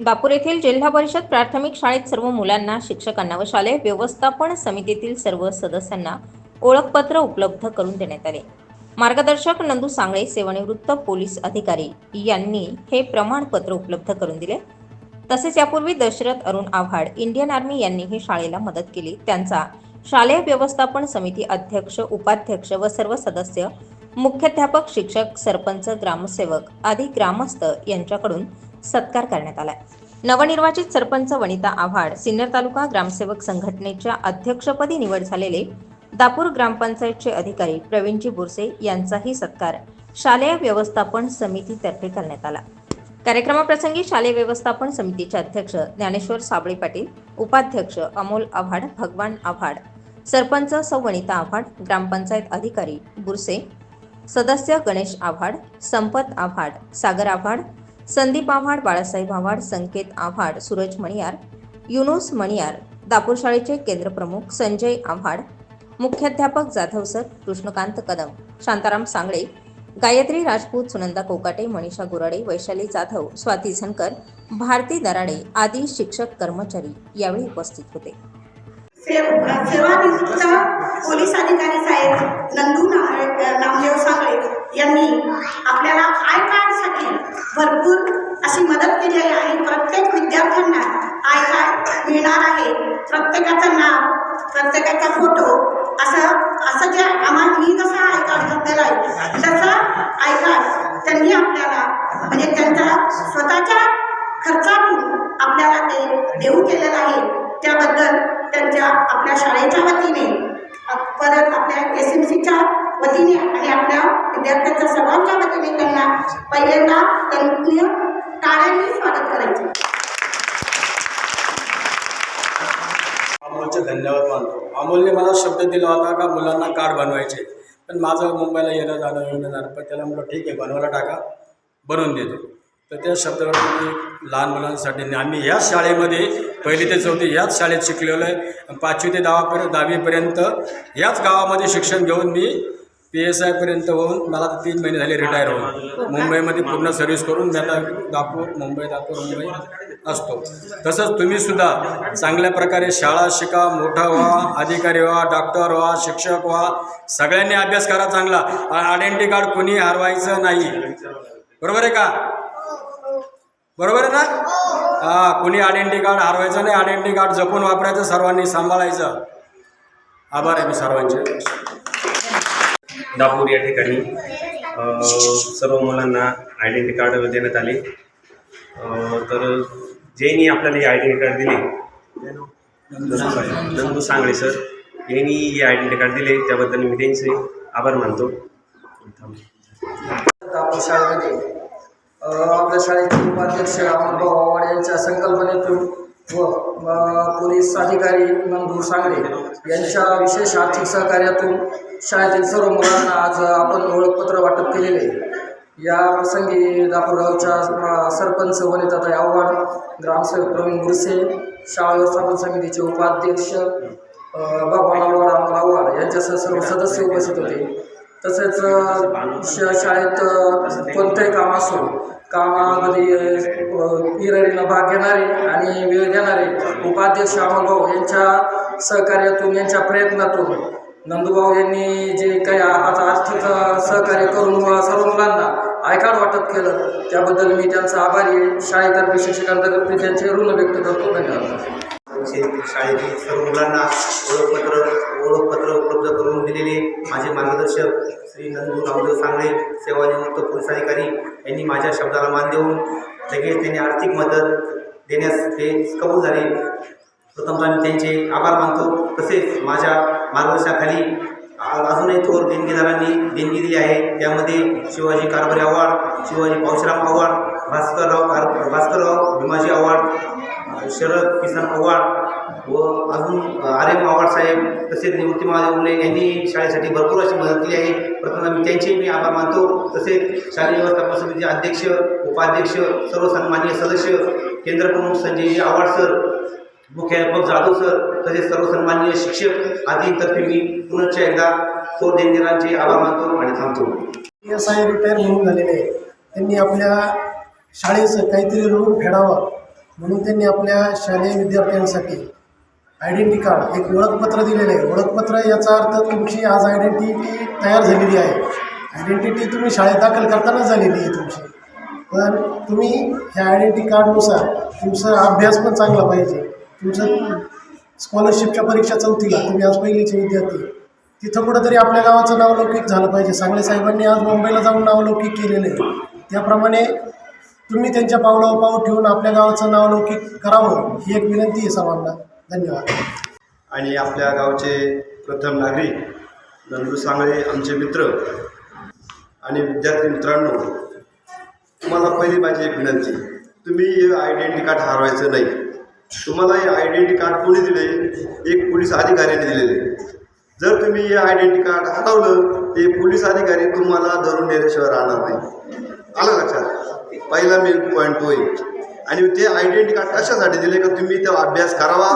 दापूर येथील जिल्हा परिषद प्राथमिक शाळेत सर्व मुलांना शिक्षकांना व शालेय व्यवस्थापन समितीतील सर्व सदस्यांना ओळखपत्र उपलब्ध करून देण्यात आले. मार्गदर्शक नंदू सांगळे सेवानिवृत्त पोलीस अधिकारी यांनी हे प्रमाणपत्र उपलब्ध करून दिले. तसेच यापूर्वी दशरथ अरुण आव्हाड इंडियन आर्मी यांनी ही शाळेला मदत केली. त्यांचा शालेय व्यवस्थापन समिती अध्यक्ष उपाध्यक्ष व सर्व सदस्य मुख्याध्यापक शिक्षक सरपंच ग्रामसेवक आदी ग्रामस्थ यांच्याकडून सत्कार करण्यात आला नवनिर्वाचित सरपंच वनिता आव्हाड सिन्नर तालुका ग्रामसेवक संघटनेच्या अध्यक्षपदी निवड झालेले दापूर ग्रामपंचायतचे अधिकारी प्रवीणजी बोरसे यांचाही सत्कार शालेय व्यवस्थापन समितीतर्फे करण्यात आला. कार्यक्रमाप्रसंगी शालेय व्यवस्थापन समितीचे अध्यक्ष ज्ञानेश्वर साबळे पाटील उपाध्यक्ष अमोल आव्हाड भगवान आव्हाड सरपंच सौ वनिता आव्हाड ग्रामपंचायत अधिकारी बुरसे सदस्य गणेश आव्हाड संपत आव्हाड सागर आव्हाड संदीप आव्हाड बाळासाहेब आव्हाड संकेत आव्हाड सूरज मणियार युनुस मणियार दापूर शाळेचे केंद्रप्रमुख संजय आव्हाड मुख्याध्यापक जाधव सर कृष्णकांत कदम शांताराम सांगळे गायत्री राजपूत सुनंदा कोकाटे मनीषा गुराडे वैशाली जाधव स्वाती झनकर भारती दराडे आदी शिक्षक कर्मचारी यावेळी उपस्थित होते. पोलीस अधिकारी साहेब नंदू नामदेव सांगळे यांनी आपल्याला आय कार्डसाठी भरपूर अशी मदत केलेली आहे. प्रत्येक विद्यार्थ्यांना आय कार्ड मिळणार आहे. प्रत्येकाचं नाव प्रत्येकाचा फोटो असं असं जे आम्हाला मी जसं आय कार्ड घेतलेलं आहे तसं आय कार्ड त्यांनी आपल्याला म्हणजे त्यांच्या स्वतःच्या खर्चातून आपल्याला ते देऊ केलेलं आहे. त्याबद्दल त्यांच्या आपल्या शाळेच्या वतीने परत आपल्या एस एम सीच्या वतीने आणि आपल्या विद्यार्थ्यांच्या सर्वांच्या वतीने त्यांना पहिल्यांदा त्यांनी टाळ्यांनी स्वागत करायचे. अमोलचे धन्यवाद मानतो. अमोलने मला शब्द दिला होता का मुलांना कार्ड बनवायचे. पण माझं मुंबईला येणं जाणं येणं जाणं पण त्याला म्हटलं ठीक आहे बनवायला टाका. बनवून देतो. तर त्या शब्दावर मी लहान मुलांसाठी आम्ही ह्याच शाळेमध्ये पहिली ते चौथी ह्याच शाळेत शिकलेलो आहे. पाचवी ते दहापर्यंत दहावीपर्यंत ह्याच गावामध्ये शिक्षण घेऊन मी पी एस आयपर्यंत होऊन मला तीन महिने झाले रिटायर होऊन. मुंबईमध्ये पूर्ण सर्व्हिस करून मी आता दापूर मुंबई दापूर मुंबई असतो. तसंच तुम्हीसुद्धा चांगल्या प्रकारे शाळा शिका मोठा व्हा अधिकारी व्हा डॉक्टर व्हा शिक्षक व्हा. सगळ्यांनी अभ्यास करा चांगला. आयडेंटिटी कार्ड कोणी हरवायचं नाही. बरोबर आहे का? बरोबर आहे ना? हां कोणी आयडेंटिटी कार्ड हरवायचं नाही आयडेंटिटी कार्ड जपून वापरायचं सर्वांनी सांभाळायचं. आभार आहे मी सर्वांचे. दापूर या ठिकाणी सर्व मुलांना आयडेंटी कार्ड देण्यात आले. तर ज्यांनी आपल्याला हे आयडेंटी कार्ड दिले. नंदू सांगळे सर यांनी हे आयडेंटी कार्ड दिले. त्याबद्दल मी त्यांचे आभार मानतो. शाळेमध्ये आपल्या शाळेचे उपाध्यक्ष अमोलभाऊ आव्हाड यांच्या संकल्पनेतून व पोलीस अधिकारी नंदू सांगडे यांच्या विशेष आर्थिक सहकार्यातून शाळेतील सर्व मुलांना आज आपण ओळखपत्र वाटप केलेले आहे. या प्रसंगी दापूरगावच्या सरपंच वनिताताई आव्हाड ग्रामसेवक प्रवीण गुरसे शाळा व्यवस्थापन समितीचे उपाध्यक्ष बाबा लालवाड आव्हाड अमोल आव्हाड यांच्यासह सर्व सदस्य उपस्थित होते तसेच श शाळेत कोणतंही काम असो कामामध्ये अ, भाग घेणारे आणि वेळ देणारे उपाध्यक्ष अमलभाऊ यांच्या सहकार्यातून यांच्या प्रयत्नातून नंदूभाऊ यांनी जे काही आता आर्थिक सहकार्य करून सर्व मुलांना आय वाटप केलं त्याबद्दल मी त्यांचा आभारी शाळेतर्फे शिक्षकांतर्फे त्यांचे ऋण व्यक्त करतो. धन्यवाद. शाळेतील सर्व मुलांना ओळखपत्र ओळखपत्र उपलब्ध करून दिलेले माझे मार्गदर्शक श्री नंदू रामदेव सांगळे सेवानिवृत्त पोलीस अधिकारी यांनी माझ्या शब्दाला मान देऊन लगेच त्यांनी आर्थिक मदत देण्यास ते कबूल झाले. प्रथमतः मी त्यांचे आभार मानतो. तसेच माझ्या मार्गदर्शनाखाली अजूनही थोर देणगीदारांनी देणगी दिली आहे. त्यामध्ये शिवाजी कारभारी अवॉर्ड शिवाजी पावशराम अवॉर्ड भास्करराव कार भास्करराव भीमाजी अवॉर्ड शरद किसन अवॉर्ड व अजून आर एम साहेब तसेच निवृत्ती महादेव उमले यांनी शाळेसाठी भरपूर अशी मदत केली आहे. प्रथम मी त्यांचे मी आभार मानतो. तसेच शालेय व्यवस्थापन समितीचे अध्यक्ष उपाध्यक्ष सर्व सन्माननीय सदस्य केंद्रप्रमुख संजयजी आव्हाड सर मुख्याध्यापक जाधव सर तसेच सर्व सन्माननीय शिक्षक आदींतर्फे मी पुनश्च एकदा थोर देणगिरांचे आभार मानतो आणि थांबतो. पी एस आय रिटायर म्हणून झालेले आहे. त्यांनी आपल्या शाळेचं काहीतरी रूप फेडावं म्हणून त्यांनी आपल्या शालेय विद्यार्थ्यांसाठी आयडेंटी कार्ड एक ओळखपत्र दिलेलं आहे. ओळखपत्र याचा अर्थ तुमची आज आयडेंटिटी तयार झालेली आहे. आयडेंटिटी तुम्ही शाळेत दाखल करतानाच झालेली आहे तुमची. पण तुम्ही ह्या आयडेंटी कार्डनुसार तुमचा अभ्यास पण चांगला पाहिजे. तुमचं स्कॉलरशिपच्या परीक्षा चौथीला तुम्ही आज पहिलीचे विद्यार्थी. तिथं कुठंतरी आपल्या गावाचं नावलौकिक झालं पाहिजे. सांगले साहेबांनी आज मुंबईला जाऊन नावलौकिक केलेलं आहे. त्याप्रमाणे तुम्ही त्यांच्या पावलावर पाऊल ठेवून आपल्या गावाचं नावलौकिक करावं ही एक विनंती आहे सर्वांना. धन्यवाद. आणि आपल्या गावचे प्रथम नागरिक नंदू सांगळे आमचे मित्र. आणि विद्यार्थी मित्रांनो तुम्हाला पहिली माझी एक विनंती. तुम्ही हे आयडेंटी कार्ड हरवायचं नाही. तुम्हाला हे आयडेंटी कार्ड कोणी दिले? एक पोलीस अधिकाऱ्याने दिलेले. जर तुम्ही हे आयडेंटी कार्ड हरवलं ते पोलीस अधिकारी तुम्हाला धरून नेल्याशिवाय राहणार नाही. आलं लक्षात? पहिला मेन पॉईंट तो आहे. आणि ते आयडेंटी कार्ड कशासाठी दिले का तुम्ही तो अभ्यास करावा?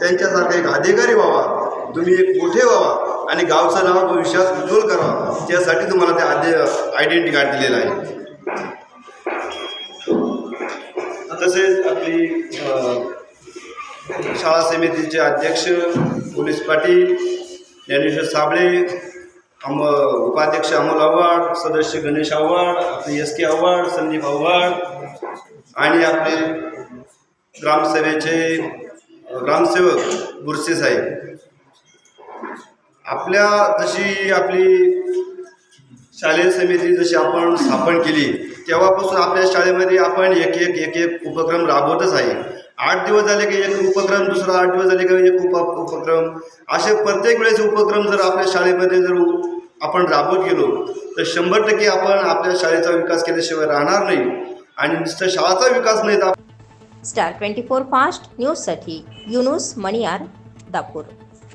त्यांच्यासारखा एक अधिकारी व्हावा. तुम्ही एक मोठे व्हावा. आणि गावचं नाव भविष्यात उज्ज्वल करावा. त्यासाठी तुम्हाला ते आद्य आयडेंटी कार्ड दिलेलं आहे. तसेच आपली शाळा समितीचे अध्यक्ष पोलीस पाटील ज्ञानेश्वर साबळे अम उपाध्यक्ष अमोल आव्हाड सदस्य गणेश आव्हाड आपले एस के आव्हाड संदीप आव्हाड आणि आपले ग्रामसभेचे ग्रामसेवक बुरसे साहेब. आपल्या जशी आपली शालेय समिती जशी आपण स्थापन केली तेव्हापासून आपल्या शाळेमध्ये आपण एक एक एक एक उपक्रम राबवतच आहे. आठ दिवस झाले की एक उपक्रम दुसरा आठ दिवस झाले की एक उप उपक्रम. असे प्रत्येक वेळेस उपक्रम जर आपल्या शाळेमध्ये जर आपण राबवत गेलो तर शंभर टक्के आपण आपल्या शाळेचा विकास केल्याशिवाय राहणार नाही आणि नुसतं शाळाचा विकास नाही तर स्टार ट्वेंटी फोर फास्ट न्यूजसाठी युनुस मणियार दापूर.